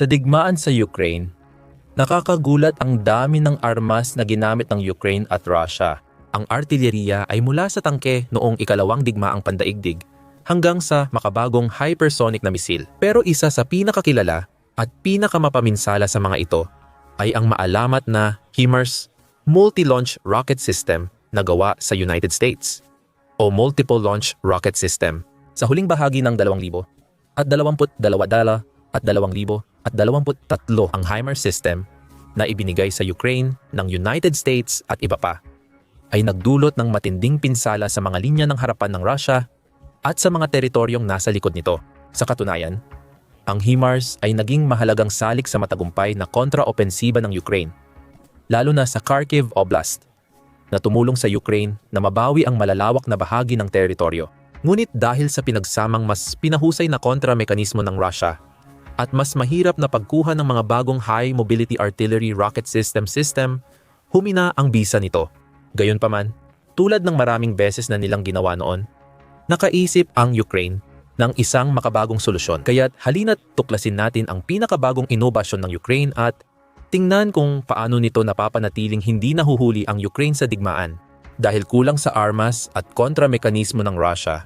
Sa digmaan sa Ukraine, nakakagulat ang dami ng armas na ginamit ng Ukraine at Russia. Ang artilleriya ay mula sa tangke noong ikalawang digmaang pandaigdig hanggang sa makabagong hypersonic na misil. Pero isa sa pinakakilala at pinakamapaminsala sa mga ito ay ang maalamat na HIMARS Multi-Launch Rocket System na gawa sa United States o Multiple Launch Rocket System. Sa huling bahagi ng 2000 at 22 dala at 2000 at 23 ang HIMARS system na ibinigay sa Ukraine ng United States at iba pa ay nagdulot ng matinding pinsala sa mga linya ng harapan ng Russia at sa mga teritoryong nasa likod nito. Sa katunayan, ang HIMARS ay naging mahalagang salik sa matagumpay na kontraopensiba ng Ukraine, lalo na sa Kharkiv Oblast, na tumulong sa Ukraine na mabawi ang malalawak na bahagi ng teritoryo. Ngunit dahil sa pinagsamang mas pinahusay na kontra-mekanismo ng Russia at mas mahirap na pagkuha ng mga bagong high mobility artillery rocket system system, humina ang bisa nito. Gayunpaman, tulad ng maraming beses na nilang ginawa noon, nakaisip ang Ukraine ng isang makabagong solusyon. Kaya't halina't tuklasin natin ang pinakabagong inobasyon ng Ukraine at tingnan kung paano nito napapanatiling hindi nahuhuli ang Ukraine sa digmaan dahil kulang sa armas at kontra-mekanismo ng Russia.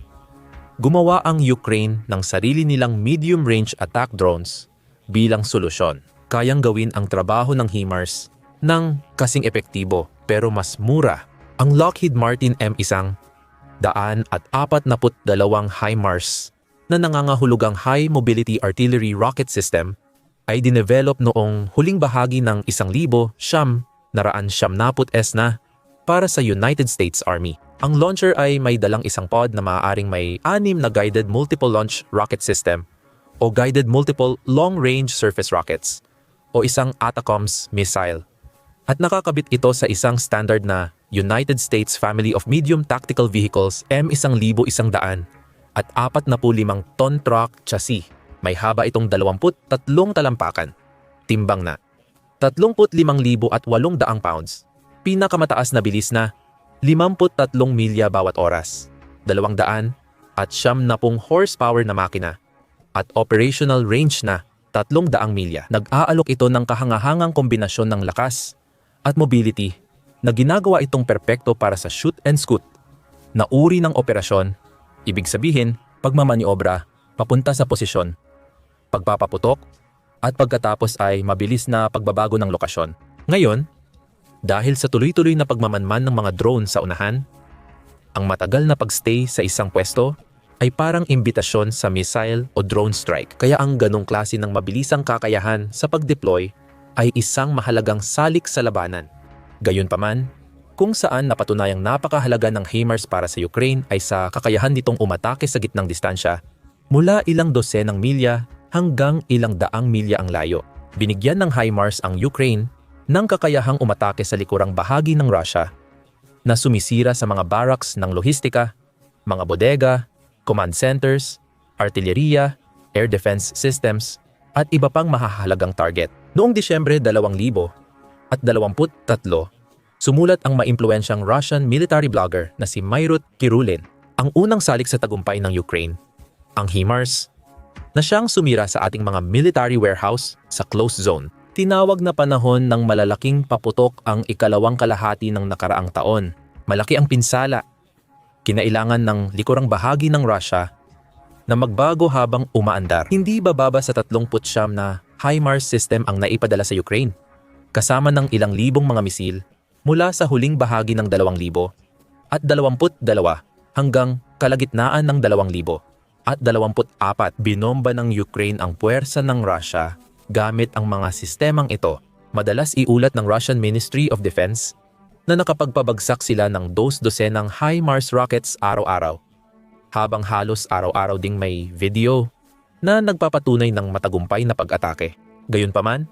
Gumawa ang Ukraine ng sarili nilang medium-range attack drones bilang solusyon. Kayang gawin ang trabaho ng HIMARS ng kasing epektibo pero mas mura. Ang Lockheed Martin M1 daan at apat naput dalawang HIMARS na nangangahulugang High Mobility Artillery Rocket System ay dinevelop noong huling bahagi ng isang libo siyam naraan siyam naput S na para sa United States Army. Ang launcher ay may dalang isang pod na maaaring may anim na guided multiple launch rocket system o guided multiple long-range surface rockets o isang ATACMS missile. At nakakabit ito sa isang standard na United States Family of Medium Tactical Vehicles M1100 at 45 ton truck chassis. May haba itong 23 talampakan. Timbang na 35,800 pounds. Pinakamataas na bilis na 53 milya bawat oras, 200 at siyam na pong horsepower na makina at operational range na 300 milya. Nag-aalok ito ng kahangahangang kombinasyon ng lakas at mobility na ginagawa itong perpekto para sa shoot and scoot na uri ng operasyon, ibig sabihin pagmamaniobra papunta sa posisyon, pagpapaputok, at pagkatapos ay mabilis na pagbabago ng lokasyon. Ngayon, dahil sa tuloy-tuloy na pagmamanman ng mga drone sa unahan, ang matagal na pagstay sa isang pwesto ay parang imbitasyon sa missile o drone strike. Kaya ang ganong klase ng mabilisang kakayahan sa pag-deploy ay isang mahalagang salik sa labanan. Gayunpaman, kung saan napatunayang napakahalaga ng HIMARS para sa Ukraine ay sa kakayahan nitong umatake sa gitnang distansya mula ilang dosenang milya hanggang ilang daang milya ang layo. Binigyan ng HIMARS ang Ukraine ng kakayahang umatake sa likurang bahagi ng Russia na sumisira sa mga barracks ng lohistika, mga bodega, command centers, artilleriya, air defense systems, at iba pang mahahalagang target. Noong Disyembre 2000 at 23, sumulat ang maimpluensyang Russian military blogger na si Mayrut Kirulin, ang unang salik sa tagumpay ng Ukraine, ang HIMARS, na siyang sumira sa ating mga military warehouse sa close zone Tinawag na panahon ng malalaking paputok ang ikalawang kalahati ng nakaraang taon. Malaki ang pinsala. Kinailangan ng likurang bahagi ng Russia na magbago habang umaandar. Hindi bababa sa 39 na HIMARS system ang naipadala sa Ukraine, kasama ng ilang libong mga misil mula sa huling bahagi ng 2,000 at 22 hanggang kalagitnaan ng 2,000 at 24 binomba ng Ukraine ang puwersa ng Russia gamit ang mga sistemang ito. Madalas iulat ng Russian Ministry of Defense na nakapagpabagsak sila ng dos-dosenang HIMARS rockets araw-araw. Habang halos araw-araw ding may video na nagpapatunay ng matagumpay na pag-atake. Gayunpaman,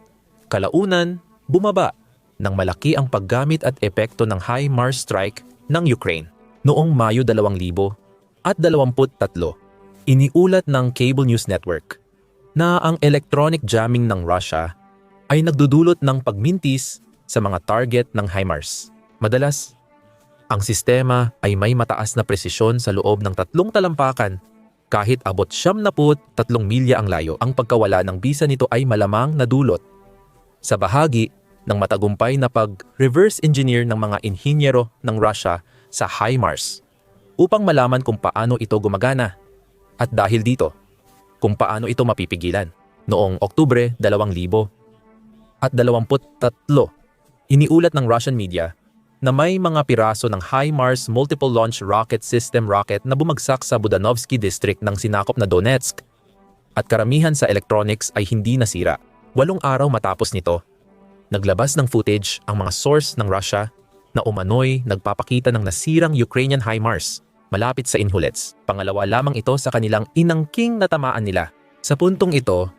kalaunan, bumaba ng malaki ang paggamit at epekto ng HIMARS strike ng Ukraine noong Mayo 2000 at 23. Iniulat ng Cable News Network na ang electronic jamming ng Russia ay nagdudulot ng pagmintis sa mga target ng HIMARS. Madalas, ang sistema ay may mataas na presisyon sa loob ng tatlong talampakan. Kahit abot siyam na put, tatlong milya ang layo, ang pagkawala ng bisa nito ay malamang nadulot. Sa bahagi ng matagumpay na pag-reverse engineer ng mga inhinyero ng Russia sa HIMARS upang malaman kung paano ito gumagana. At dahil dito kung paano ito mapipigilan. Noong Oktubre 2000 at 23, iniulat ng Russian media na may mga piraso ng HIMARS Multiple Launch Rocket System rocket na bumagsak sa Budanovsky District ng sinakop na Donetsk at karamihan sa electronics ay hindi nasira. Walong araw matapos nito, naglabas ng footage ang mga source ng Russia na umano'y nagpapakita ng nasirang Ukrainian HIMARS malapit sa Inhulets. Pangalawa lamang ito sa kanilang inangking natamaan nila. Sa puntong ito,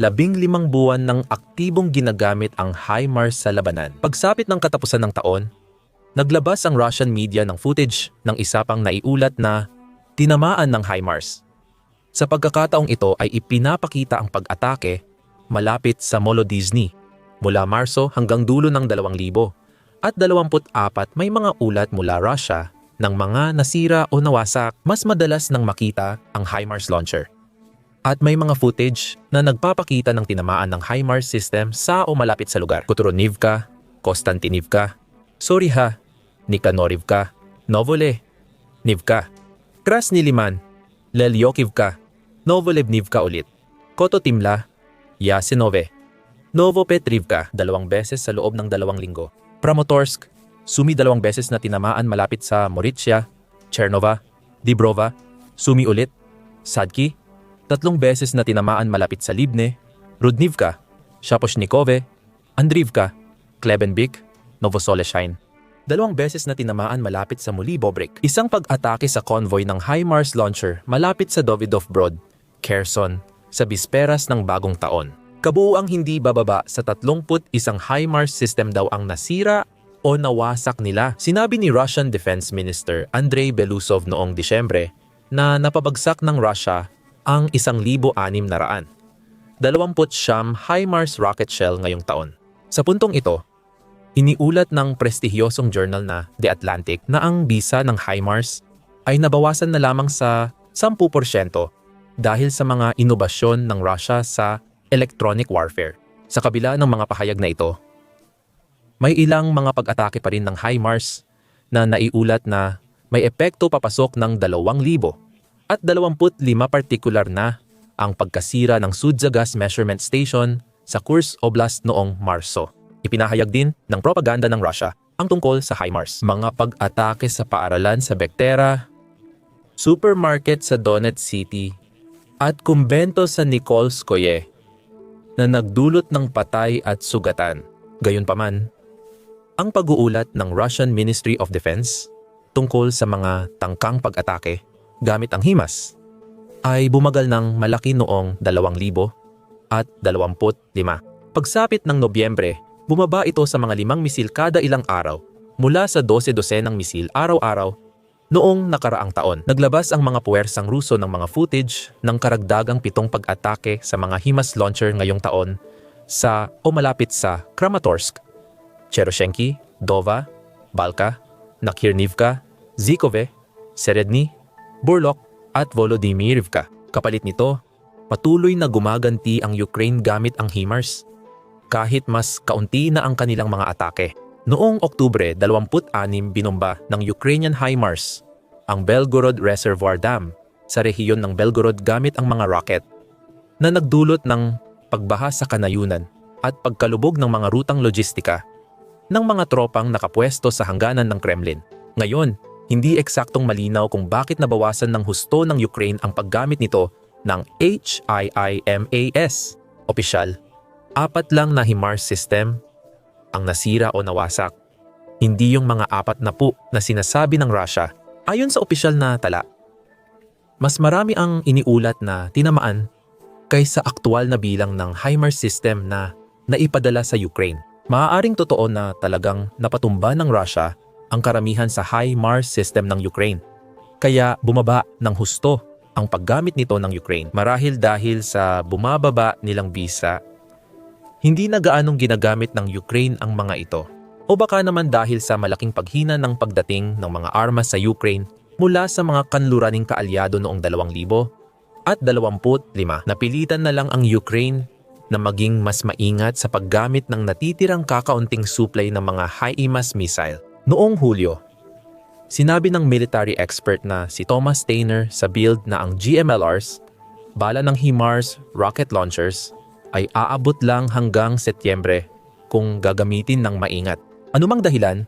labing limang buwan ng aktibong ginagamit ang HIMARS sa labanan. Pagsapit ng katapusan ng taon, naglabas ang Russian media ng footage ng isa pang naiulat na tinamaan ng HIMARS. Sa pagkakataong ito ay ipinapakita ang pag-atake malapit sa Molodizny mula Marso hanggang dulo ng 2000 at 24 may mga ulat mula Russia ng mga nasira o nawasak mas madalas nang makita ang HIMARS launcher. At may mga footage na nagpapakita ng tinamaan ng HIMARS system sa o malapit sa lugar. Kuturonivka, Konstantinivka, Soriha, Nikanorivka, Novole, Nivka, Krasniliman, Lelyokivka, Novolevnivka ulit, Kototimla, Yasinove, Novopetrivka dalawang beses sa loob ng dalawang linggo, Pramotorsk, Sumi dalawang beses na tinamaan malapit sa Moritsia, Chernova, Dibrova, Sumi ulit, Sadki, tatlong beses na tinamaan malapit sa Libne, Rudnivka, Shaposhnikove, Andrivka, Klebenbik, Novosoleshine. Dalawang beses na tinamaan malapit sa Muli Bobrik. Isang pag-atake sa convoy ng HIMARS launcher malapit sa Davidov Brod, Kherson, sa bisperas ng bagong taon. Kabuuang hindi bababa sa 31 HIMARS system daw ang nasira o nawasak nila. Sinabi ni Russian Defense Minister Andrei Belousov noong Disyembre na napabagsak ng Russia ang 1,600. 20 siyam HIMARS rocket shell ngayong taon. Sa puntong ito, iniulat ng prestihiyosong journal na The Atlantic na ang bisa ng HIMARS ay nabawasan na lamang sa 10% dahil sa mga inobasyon ng Russia sa electronic warfare. Sa kabila ng mga pahayag na ito, may ilang mga pag-atake pa rin ng HIMARS na naiulat na may epekto papasok ng 2,000 at 25 partikular na ang pagkasira ng Sudza Gas Measurement Station sa Kursk Oblast noong Marso. Ipinahayag din ng propaganda ng Russia ang tungkol sa HIMARS. Mga pag-atake sa paaralan sa Bektera, supermarket sa Donetsk City, at kumbento sa Nikolskoye na nagdulot ng patay at sugatan. Gayunpaman, ang pag-uulat ng Russian Ministry of Defense tungkol sa mga tangkang pag-atake gamit ang HIMARS ay bumagal ng malaki noong 2000 at 25. Pagsapit ng Nobyembre, bumaba ito sa mga limang misil kada ilang araw mula sa 12 ng misil araw-araw noong nakaraang taon. Naglabas ang mga puwersang Ruso ng mga footage ng karagdagang pitong pag-atake sa mga HIMARS launcher ngayong taon sa o malapit sa Kramatorsk, Cheroshenki, Dova, Balka, Nakhirnivka, Zikove, Seredny, Burlok at Volodymyrivka. Kapalit nito, patuloy na gumaganti ang Ukraine gamit ang HIMARS kahit mas kaunti na ang kanilang mga atake. Noong Oktubre 26 binomba ng Ukrainian HIMARS ang Belgorod Reservoir Dam sa rehiyon ng Belgorod gamit ang mga rocket na nagdulot ng pagbaha sa kanayunan at pagkalubog ng mga rutang logistika ng mga tropang nakapwesto sa hangganan ng Kremlin. Ngayon, hindi eksaktong malinaw kung bakit nabawasan ng husto ng Ukraine ang paggamit nito ng HIIMAS. Opisyal, apat lang na HIMARS system ang nasira o nawasak. Hindi yung mga apat na po na sinasabi ng Russia ayon sa opisyal na tala. Mas marami ang iniulat na tinamaan kaysa aktual na bilang ng HIMARS system na naipadala sa Ukraine. Maaaring totoo na talagang napatumba ng Russia ang karamihan sa HIMARS system ng Ukraine. Kaya bumaba ng husto ang paggamit nito ng Ukraine marahil dahil sa bumababa nilang bisa hindi na gaanong ginagamit ng Ukraine ang mga ito. O baka naman dahil sa malaking paghina ng pagdating ng mga armas sa Ukraine mula sa mga kanluraning kaalyado noong 2000 at 25. Napilitan na lang ang Ukraine na maging mas maingat sa paggamit ng natitirang kakaunting supply ng mga HIMARS missile. Noong Hulyo, sinabi ng military expert na si Thomas Steiner sa build na ang GMLRs, bala ng HIMARS rocket launchers, ay aabot lang hanggang Setyembre kung gagamitin ng maingat. Anumang dahilan,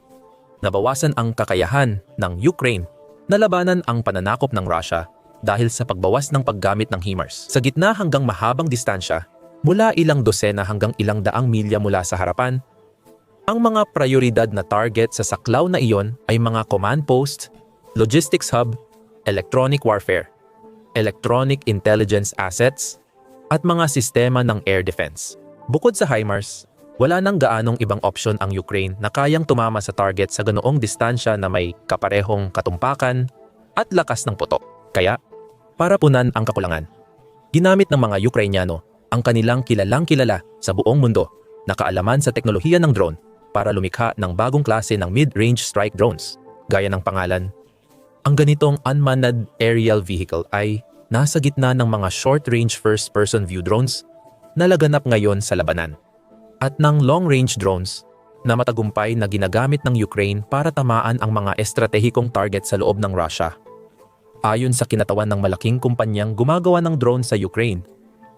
nabawasan ang kakayahan ng Ukraine na labanan ang pananakop ng Russia dahil sa pagbawas ng paggamit ng HIMARS. Sa gitna hanggang mahabang distansya, mula ilang dosena hanggang ilang daang milya mula sa harapan, ang mga prioridad na target sa saklaw na iyon ay mga command post, logistics hub, electronic warfare, electronic intelligence assets, at mga sistema ng air defense. Bukod sa HIMARS, wala nang gaanong ibang opsyon ang Ukraine na kayang tumama sa target sa ganoong distansya na may kaparehong katumpakan at lakas ng putok. Kaya, para punan ang kakulangan, ginamit ng mga Ukrainyano ang kanilang kilalang kilala sa buong mundo na kaalaman sa teknolohiya ng drone para lumikha ng bagong klase ng mid-range strike drones. Gaya ng pangalan, ang ganitong unmanned aerial vehicle ay nasa gitna ng mga short-range first-person view drones na laganap ngayon sa labanan at ng long-range drones na matagumpay na ginagamit ng Ukraine para tamaan ang mga estratehikong target sa loob ng Russia. Ayon sa kinatawan ng malaking kumpanyang gumagawa ng drone sa Ukraine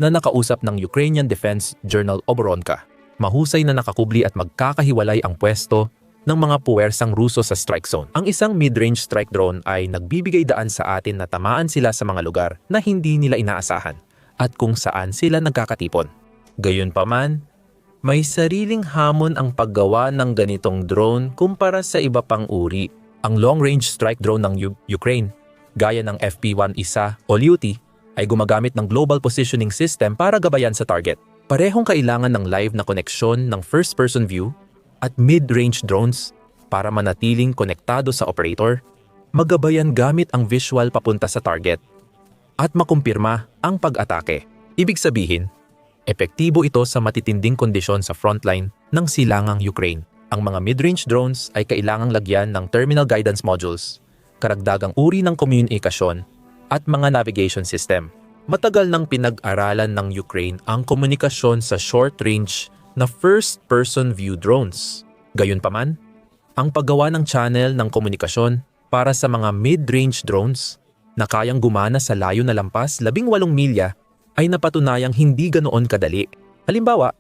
na nakausap ng Ukrainian Defense Journal Oboronka, mahusay na nakakubli at magkakahiwalay ang pwesto ng mga puwersang Ruso sa strike zone. Ang isang mid-range strike drone ay nagbibigay daan sa atin na tamaan sila sa mga lugar na hindi nila inaasahan at kung saan sila nagkakatipon. Gayunpaman, may sariling hamon ang paggawa ng ganitong drone kumpara sa iba pang uri. Ang long-range strike drone ng U- Ukraine, gaya ng FP-1 o Luty, ay gumagamit ng Global Positioning System para gabayan sa target. Parehong kailangan ng live na koneksyon ng first-person view at mid-range drones para manatiling konektado sa operator, magabayan gamit ang visual papunta sa target, at makumpirma ang pag-atake. Ibig sabihin, epektibo ito sa matitinding kondisyon sa frontline ng silangang Ukraine. Ang mga mid-range drones ay kailangang lagyan ng terminal guidance modules, karagdagang uri ng komunikasyon, at mga navigation system. Matagal nang pinag-aralan ng Ukraine ang komunikasyon sa short-range na first-person view drones. Gayunpaman, ang paggawa ng channel ng komunikasyon para sa mga mid-range drones na kayang gumana sa layo na lampas 18 milya ay napatunayang hindi ganoon kadali. Halimbawa,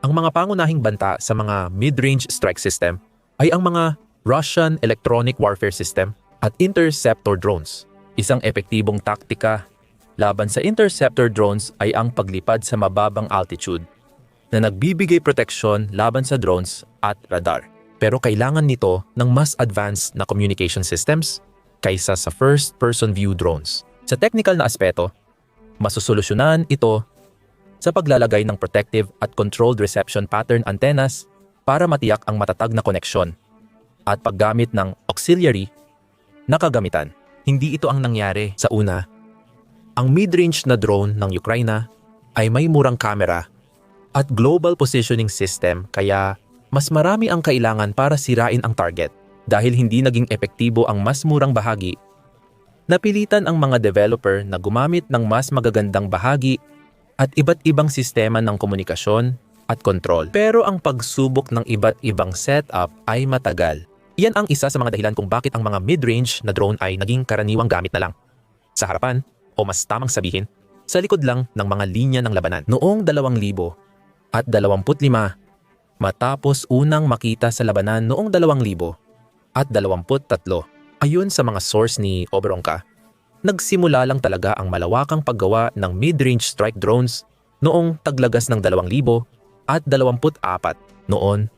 ang mga pangunahing banta sa mga mid-range strike system ay ang mga Russian Electronic Warfare System at Interceptor drones. Isang epektibong taktika laban sa interceptor drones ay ang paglipad sa mababang altitude na nagbibigay proteksyon laban sa drones at radar. Pero kailangan nito ng mas advanced na communication systems kaysa sa first-person view drones. Sa technical na aspeto, masusolusyonan ito sa paglalagay ng protective at controlled reception pattern antennas para matiyak ang matatag na koneksyon at paggamit ng auxiliary na kagamitan. Hindi ito ang nangyari sa una. Ang mid-range na drone ng Ukraine ay may murang kamera at global positioning system kaya mas marami ang kailangan para sirain ang target dahil hindi naging epektibo ang mas murang bahagi. Napilitan ang mga developer na gumamit ng mas magagandang bahagi at iba't ibang sistema ng komunikasyon at kontrol. Pero ang pagsubok ng iba't ibang setup ay matagal. Iyan ang isa sa mga dahilan kung bakit ang mga mid-range na drone ay naging karaniwang gamit na lang. Sa harapan, o mas tamang sabihin, sa likod lang ng mga linya ng labanan. Noong 2000 at 25, matapos unang makita sa labanan noong 2000 at 23, ayon sa mga source ni Oberonka, nagsimula lang talaga ang malawakang paggawa ng mid-range strike drones noong taglagas ng 2000 at 24. Noon,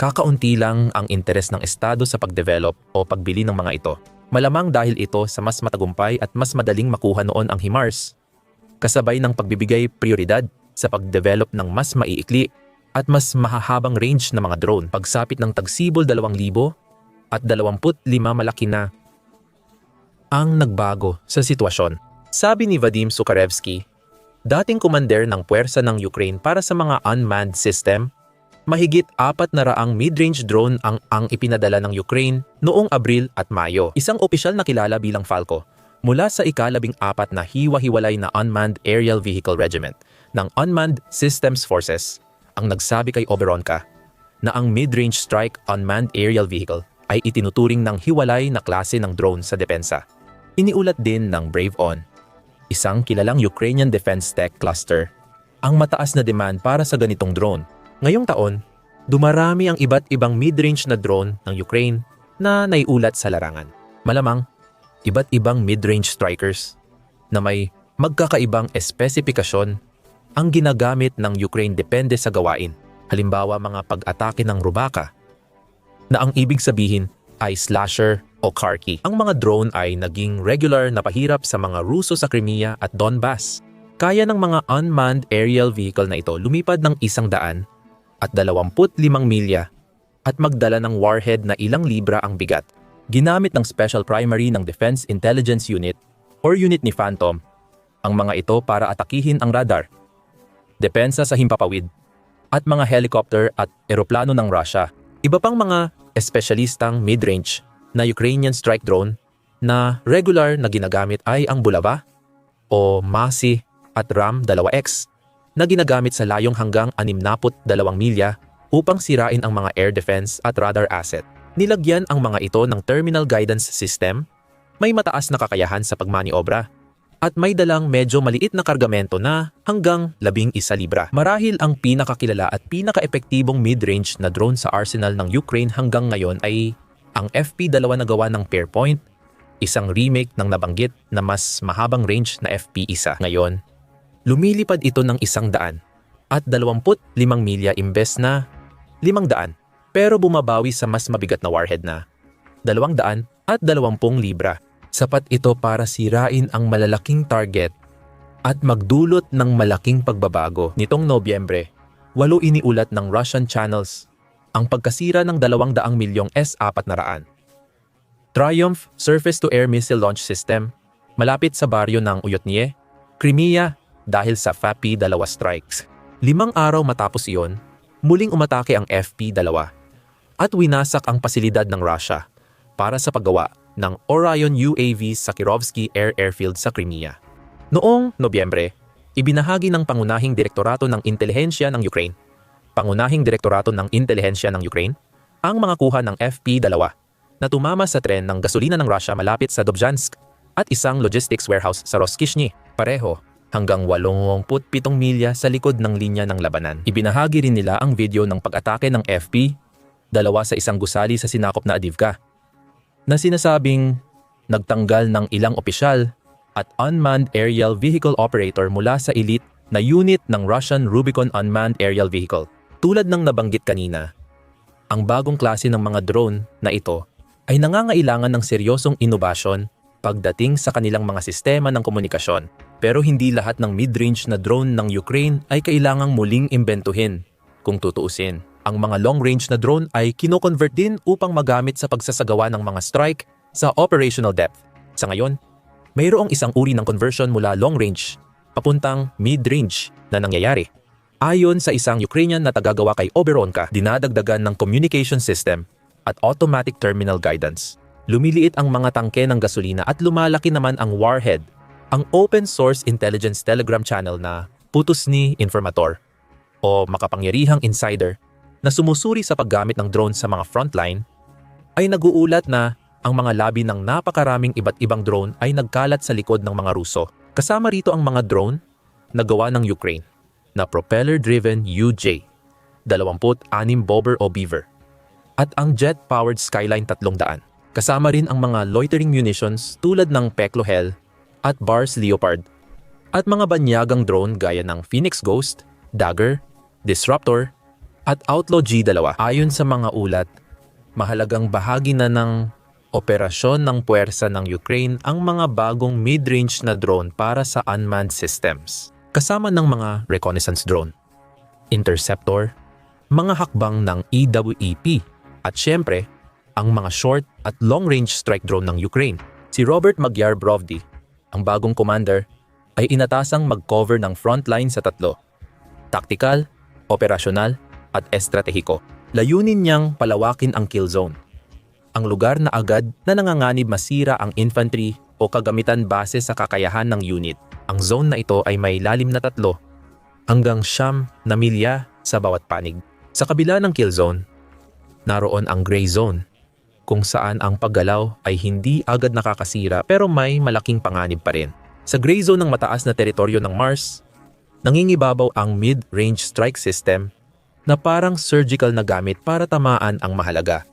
kakaunti lang ang interes ng Estado sa pagdevelop o pagbili ng mga ito. Malamang dahil ito sa mas matagumpay at mas madaling makuha noon ang HIMARS, kasabay ng pagbibigay prioridad sa pagdevelop ng mas maiikli at mas mahahabang range ng mga drone. Pagsapit ng tagsibol 2,000 at 25 malaki na ang nagbago sa sitwasyon. Sabi ni Vadim Sukarevsky, dating commander ng puwersa ng Ukraine para sa mga unmanned system, mahigit apat na raang mid-range drone ang, ang ipinadala ng Ukraine noong Abril at Mayo. Isang opisyal na kilala bilang Falco mula sa ikalabing apat na hiwa-hiwalay na Unmanned Aerial Vehicle Regiment ng Unmanned Systems Forces ang nagsabi kay Oberonka na ang mid-range strike unmanned aerial vehicle ay itinuturing ng hiwalay na klase ng drone sa depensa. Iniulat din ng Brave On, isang kilalang Ukrainian defense tech cluster, ang mataas na demand para sa ganitong drone. Ngayong taon, dumarami ang iba't ibang mid-range na drone ng Ukraine na naiulat sa larangan. Malamang, iba't ibang mid-range strikers na may magkakaibang espesipikasyon ang ginagamit ng Ukraine depende sa gawain. Halimbawa mga pag-atake ng Rubaka na ang ibig sabihin ay slasher o Kharki. Ang mga drone ay naging regular na pahirap sa mga Ruso sa Crimea at Donbas. Kaya ng mga unmanned aerial vehicle na ito lumipad ng isang daan at 25 milya at magdala ng warhead na ilang libra ang bigat. Ginamit ng Special Primary ng Defense Intelligence Unit or unit ni Phantom ang mga ito para atakihin ang radar, depensa sa himpapawid, at mga helicopter at eroplano ng Russia. Iba pang mga espesyalistang mid-range na Ukrainian strike drone na regular na ginagamit ay ang Bulava o Masi at Ram-2X na ginagamit sa layong hanggang 62 milya upang sirain ang mga air defense at radar asset. Nilagyan ang mga ito ng terminal guidance system, may mataas na kakayahan sa pagmaniobra, at may dalang medyo maliit na kargamento na hanggang 11 libra. Marahil ang pinakakilala at pinaka-epektibong mid-range na drone sa arsenal ng Ukraine hanggang ngayon ay ang FP-2 na gawa ng Pairpoint, isang remake ng nabanggit na mas mahabang range na FP-1. Ngayon, lumilipad ito ng isang daan at 25 milya imbes na 500 pero bumabawi sa mas mabigat na warhead na 200 at 20 libra. Sapat ito para sirain ang malalaking target at magdulot ng malaking pagbabago. Nitong Nobyembre, walo iniulat ng Russian channels ang pagkasira ng 200 milyong S-400. Triumph Surface-to-Air Missile Launch System malapit sa baryo ng Uyotnie, Crimea dahil sa FAPI-2 strikes. Limang araw matapos iyon, muling umatake ang FP-2 at winasak ang pasilidad ng Russia para sa paggawa ng Orion UAV sa Kirovsky Air Airfield sa Crimea. Noong Nobyembre, ibinahagi ng Pangunahing Direktorato ng Intelihensya ng Ukraine, Pangunahing Direktorato ng Intelihensya ng Ukraine, ang mga kuha ng FP-2 na tumama sa tren ng gasolina ng Russia malapit sa Dobzhansk at isang logistics warehouse sa Roskishny, pareho hanggang 87 milya sa likod ng linya ng labanan. Ibinahagi rin nila ang video ng pag-atake ng FP, dalawa sa isang gusali sa sinakop na Adivka, na sinasabing nagtanggal ng ilang opisyal at unmanned aerial vehicle operator mula sa elite na unit ng Russian Rubicon Unmanned Aerial Vehicle. Tulad ng nabanggit kanina, ang bagong klase ng mga drone na ito ay nangangailangan ng seryosong inobasyon pagdating sa kanilang mga sistema ng komunikasyon. Pero hindi lahat ng mid-range na drone ng Ukraine ay kailangang muling imbentuhin kung tutuusin. Ang mga long-range na drone ay kino-convert din upang magamit sa pagsasagawa ng mga strike sa operational depth. Sa ngayon, mayroong isang uri ng conversion mula long-range papuntang mid-range na nangyayari. Ayon sa isang Ukrainian na tagagawa kay Oberonka, dinadagdagan ng communication system at automatic terminal guidance. Lumiliit ang mga tangke ng gasolina at lumalaki naman ang warhead, ang open source intelligence telegram channel na Putos ni Informator o makapangyarihang insider na sumusuri sa paggamit ng drone sa mga frontline ay naguulat na ang mga labi ng napakaraming iba't ibang drone ay nagkalat sa likod ng mga Ruso. Kasama rito ang mga drone na gawa ng Ukraine na propeller-driven UJ, 26 Bobber o Beaver, at ang jet-powered Skyline 300. Kasama rin ang mga loitering munitions tulad ng Peklo Hell at Bars Leopard at mga banyagang drone gaya ng Phoenix Ghost, Dagger, Disruptor at Outlaw G2 ayon sa mga ulat, mahalagang bahagi na ng operasyon ng puwersa ng Ukraine ang mga bagong mid-range na drone para sa unmanned systems, kasama ng mga reconnaissance drone, interceptor, mga hakbang ng EWEP, at syempre, ang mga short at long-range strike drone ng Ukraine. Si Robert Magyar Brovdi, ang bagong commander, ay inatasang mag-cover ng frontline sa tatlo. Tactical, operasyonal, at estratehiko. Layunin niyang palawakin ang kill zone. Ang lugar na agad na nanganganib masira ang infantry o kagamitan base sa kakayahan ng unit. Ang zone na ito ay may lalim na tatlo hanggang siyam na milya sa bawat panig. Sa kabila ng kill zone, naroon ang gray zone kung saan ang paggalaw ay hindi agad nakakasira pero may malaking panganib pa rin. Sa gray zone ng mataas na teritoryo ng Mars, nangingibabaw ang mid-range strike system na parang surgical na gamit para tamaan ang mahalaga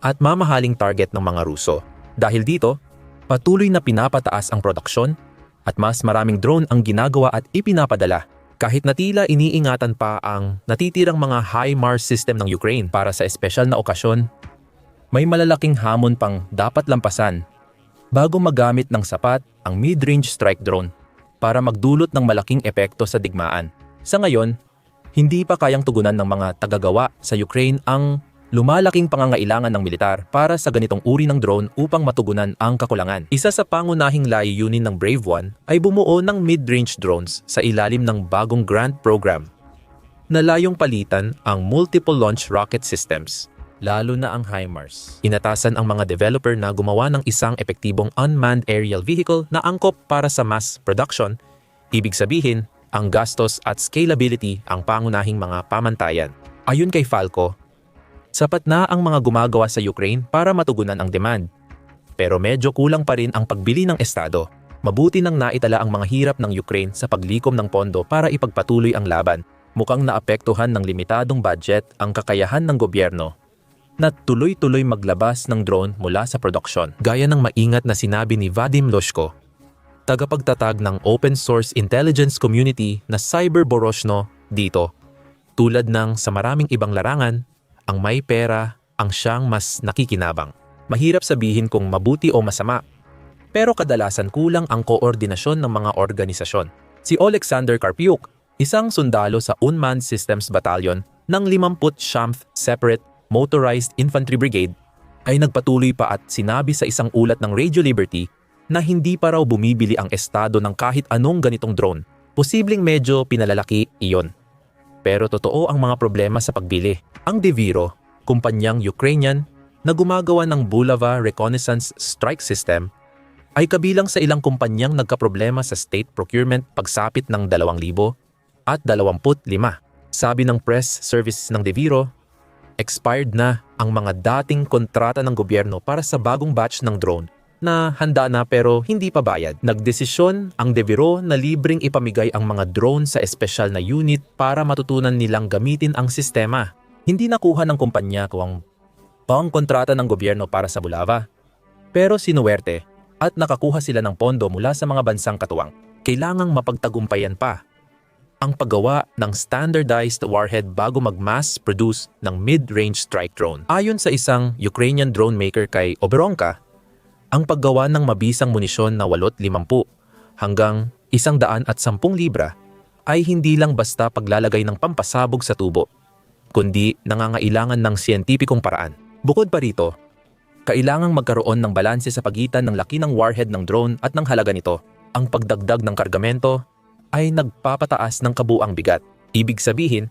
at mamahaling target ng mga Ruso. Dahil dito, patuloy na pinapataas ang produksyon at mas maraming drone ang ginagawa at ipinapadala kahit na tila iniingatan pa ang natitirang mga HIMARS system ng Ukraine para sa espesyal na okasyon, may malalaking hamon pang dapat lampasan bago magamit ng sapat ang mid-range strike drone para magdulot ng malaking epekto sa digmaan. Sa ngayon, hindi pa kayang tugunan ng mga tagagawa sa Ukraine ang lumalaking pangangailangan ng militar para sa ganitong uri ng drone upang matugunan ang kakulangan. Isa sa pangunahing layunin ng Brave One ay bumuo ng mid-range drones sa ilalim ng bagong grant program na layong palitan ang multiple launch rocket systems lalo na ang HIMARS. Inatasan ang mga developer na gumawa ng isang epektibong unmanned aerial vehicle na angkop para sa mass production. Ibig sabihin, ang gastos at scalability ang pangunahing mga pamantayan. Ayon kay Falco, sapat na ang mga gumagawa sa Ukraine para matugunan ang demand. Pero medyo kulang pa rin ang pagbili ng Estado. Mabuti nang naitala ang mga hirap ng Ukraine sa paglikom ng pondo para ipagpatuloy ang laban. Mukhang naapektuhan ng limitadong budget ang kakayahan ng gobyerno na tuloy-tuloy maglabas ng drone mula sa produksyon. Gaya ng maingat na sinabi ni Vadim Loshko, tagapagtatag ng open source intelligence community na Cyber Boroshno dito. Tulad ng sa maraming ibang larangan, ang may pera ang siyang mas nakikinabang. Mahirap sabihin kung mabuti o masama, pero kadalasan kulang ang koordinasyon ng mga organisasyon. Si Alexander Karpiuk, isang sundalo sa Unmanned Systems Battalion ng 50 Shamth Separate Motorized Infantry Brigade, ay nagpatuloy pa at sinabi sa isang ulat ng Radio Liberty na hindi pa raw bumibili ang estado ng kahit anong ganitong drone. Posibleng medyo pinalalaki iyon. Pero totoo ang mga problema sa pagbili. Ang Deviro, kumpanyang Ukrainian na gumagawa ng Bulava Reconnaissance Strike System, ay kabilang sa ilang kumpanyang nagkaproblema sa state procurement pagsapit ng 2,000 at 25. Sabi ng press service ng Deviro, expired na ang mga dating kontrata ng gobyerno para sa bagong batch ng drone na handa na pero hindi pa bayad. Nagdesisyon ang Deviro na libreng ipamigay ang mga drone sa espesyal na unit para matutunan nilang gamitin ang sistema. Hindi nakuha ng kumpanya kung pang kontrata ng gobyerno para sa Bulava. Pero sinuwerte at nakakuha sila ng pondo mula sa mga bansang katuwang. Kailangang mapagtagumpayan pa ang paggawa ng standardized warhead bago mag-mass produce ng mid-range strike drone. Ayon sa isang Ukrainian drone maker kay Oberonka, ang paggawa ng mabisang munisyon na 850 hanggang 110 libra ay hindi lang basta paglalagay ng pampasabog sa tubo, kundi nangangailangan ng siyentipikong paraan. Bukod pa rito, kailangang magkaroon ng balanse sa pagitan ng laki ng warhead ng drone at ng halaga nito. Ang pagdagdag ng kargamento ay nagpapataas ng kabuang bigat. Ibig sabihin,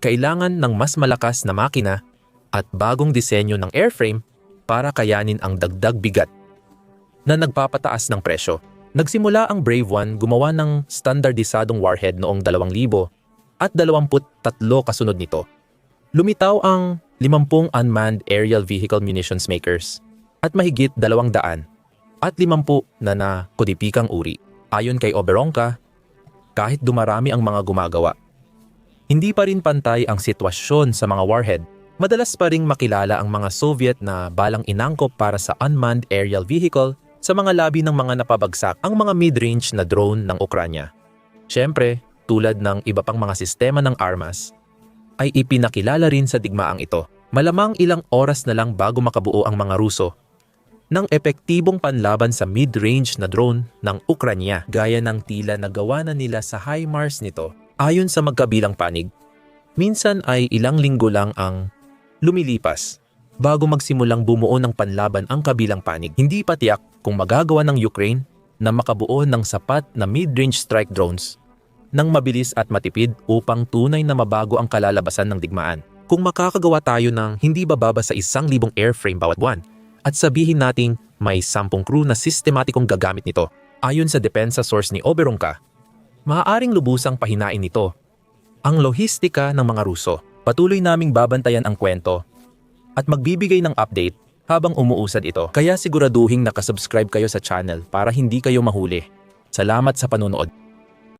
kailangan ng mas malakas na makina at bagong disenyo ng airframe para kayanin ang dagdag bigat na nagpapataas ng presyo. Nagsimula ang Brave One gumawa ng standardisadong warhead noong 2000 at 23 kasunod nito. Lumitaw ang 50 unmanned aerial vehicle munitions makers at mahigit 200 at 50 na na kodipikang uri. Ayon kay Oberonka, kahit dumarami ang mga gumagawa. Hindi pa rin pantay ang sitwasyon sa mga warhead. Madalas pa ring makilala ang mga Soviet na balang inangkop para sa unmanned aerial vehicle sa mga labi ng mga napabagsak ang mga mid-range na drone ng Ukranya. Siyempre, tulad ng iba pang mga sistema ng armas, ay ipinakilala rin sa digmaang ito. Malamang ilang oras na lang bago makabuo ang mga Ruso ng epektibong panlaban sa mid-range na drone ng Ukranya gaya ng tila na na nila sa HIMARS nito. Ayon sa magkabilang panig, minsan ay ilang linggo lang ang lumilipas bago magsimulang bumuo ng panlaban ang kabilang panig. Hindi pa tiyak kung magagawa ng Ukraine na makabuo ng sapat na mid-range strike drones nang mabilis at matipid upang tunay na mabago ang kalalabasan ng digmaan. Kung makakagawa tayo ng hindi bababa sa isang libong airframe bawat buwan, at sabihin nating May sampung crew na sistematikong gagamit nito. Ayon sa depensa source ni Oberonka, maaaring lubusang pahinain nito ang lohistika ng mga Ruso. Patuloy naming babantayan ang kwento at magbibigay ng update habang umuusad ito. Kaya siguraduhing nakasubscribe kayo sa channel para hindi kayo mahuli. Salamat sa panonood.